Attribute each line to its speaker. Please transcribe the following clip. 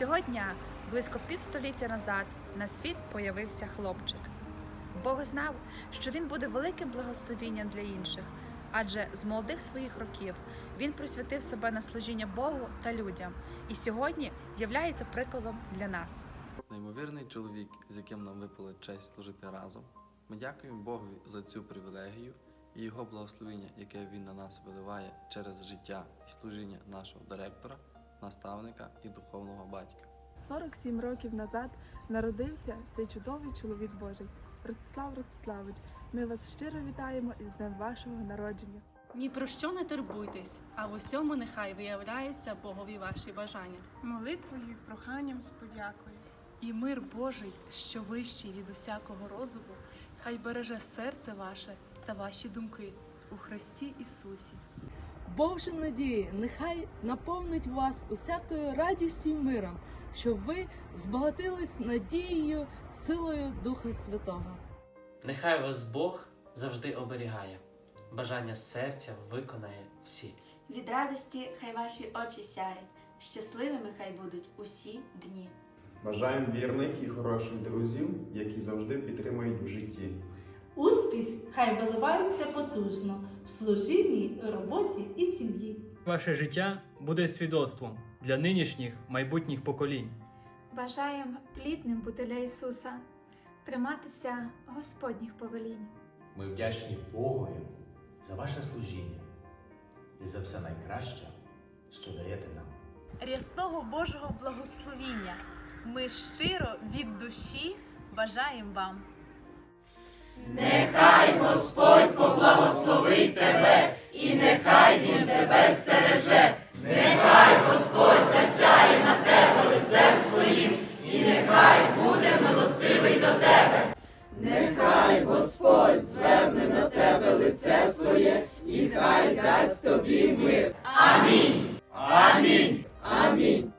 Speaker 1: Цього дня, близько півстоліття назад, на світ появився хлопчик. Бог знав, що він буде великим благословінням для інших, адже з молодих своїх років він присвятив себе на служіння Богу та людям, і сьогодні являється прикладом для нас.
Speaker 2: Неймовірний чоловік, з яким нам випала честь служити разом. Ми дякуємо Богові за цю привілегію і його благословення, яке він на нас виливає через життя і служіння нашого директора, наставника і духовного батька.
Speaker 3: 47 років назад народився цей чудовий чоловік Божий. Ростислав Ростиславич, ми вас щиро вітаємо із днем вашого народження.
Speaker 4: Ні про що не турбуйтесь, а в усьому нехай виявляються Богові ваші бажання.
Speaker 5: молитвою і проханням з подякою.
Speaker 6: І мир Божий, що вищий від усякого розуму, хай береже серце ваше та ваші думки у Христі Ісусі.
Speaker 7: Боже надії, нехай наповнить вас усякою радістю й миром, щоб ви збагатились надією, силою Духа Святого.
Speaker 8: Нехай вас Бог завжди оберігає, бажання серця виконає всі.
Speaker 9: Від радості хай ваші очі сяють, щасливими хай будуть усі дні.
Speaker 10: Бажаємо вірних і хороших друзів, які завжди підтримують в житті.
Speaker 11: Успіх хай виливається потужно в служінні, роботі і сім'ї.
Speaker 12: Ваше життя буде свідоцтвом для нинішніх майбутніх поколінь.
Speaker 13: Бажаємо плідним бути для Ісуса, триматися Господніх повелінь.
Speaker 14: Ми вдячні Богові за ваше служіння і за все найкраще, що даєте нам.
Speaker 1: Рясного Божого благословіння. Ми щиро від душі бажаємо вам.
Speaker 15: Нехай Господь поблагословить тебе, і нехай Він тебе стереже. Нехай Господь засяє на тебе лицем своїм, і нехай буде милостивий до тебе. Нехай Господь зверне на тебе лице своє, і хай дасть тобі мир. Амінь.